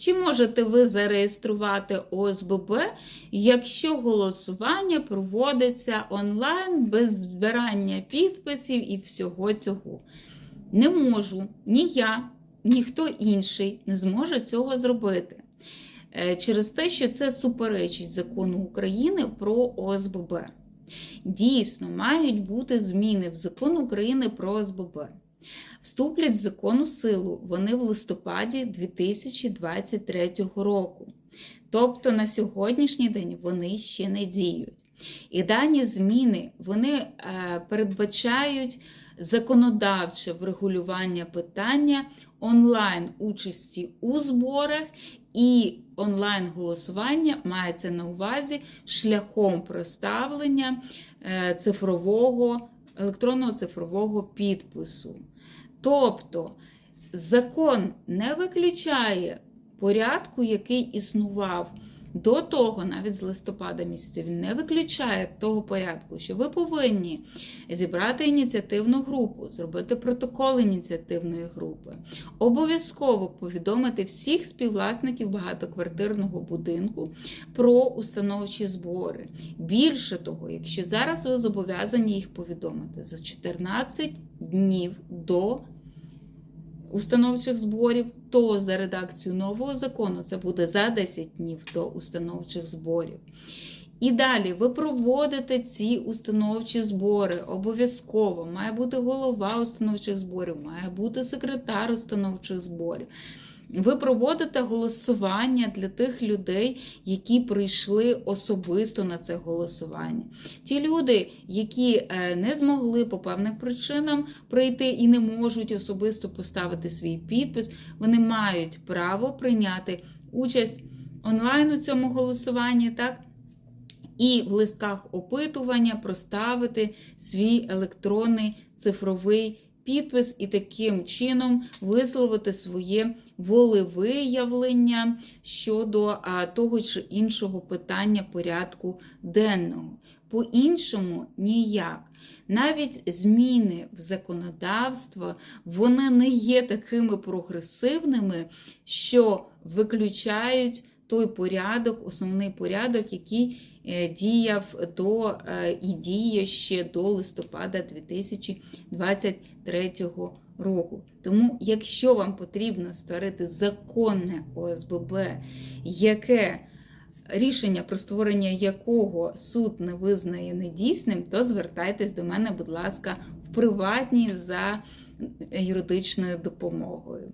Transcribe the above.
Чи можете ви зареєструвати ОСББ, якщо голосування проводиться онлайн без збирання підписів і всього цього? Не можу ні я, ні хто інший не зможе цього зробити. Е, Через те, що це суперечить закону України про ОСББ. Дійсно, мають бути зміни в закон України про ОСББ. Вступлять в закону силу вони в листопаді 2023 року. Тобто на сьогоднішній день вони ще не діють. І дані зміни вони е, передбачають законодавче врегулювання питання онлайн участі у зборах і онлайн голосування мається на увазі шляхом проставлення е, цифрового електронного цифрового підпису. Тобто закон не виключає порядку, який існував до того, навіть з листопада місяця, він не виключає того порядку, що ви повинні зібрати ініціативну групу, зробити протокол ініціативної групи, обов'язково повідомити всіх співвласників багатоквартирного будинку про установчі збори. Більше того, якщо зараз ви зобов'язані їх повідомити за 14 днів до установчих зборів, то за редакцію нового закону це буде за 10 днів до установчих зборів. І далі ви проводите ці установчі збори. Обов'язково має бути голова установчих зборів, має бути секретар установчих зборів. Ви проводите голосування для тих людей, які прийшли особисто на це голосування. Ті люди, які е, не змогли по певним причинам прийти і не можуть особисто поставити свій підпис, вони мають право прийняти участь онлайн у цьому голосуванні, так? І в листках опитування проставити свій електронний цифровий підпис і таким чином висловити своє волевиявлення щодо того чи іншого питання порядку денного. По-іншому ніяк. Навіть зміни в законодавство вони не є такими прогресивними, що виключають той порядок, основний порядок, який е, діяв до е, і діє ще до листопада 2023 року. Тому, якщо вам потрібно створити законне ОСББ, яке рішення про створення якого суд не визнає недійсним, то звертайтесь до мене, будь ласка, в приватній за юридичною допомогою.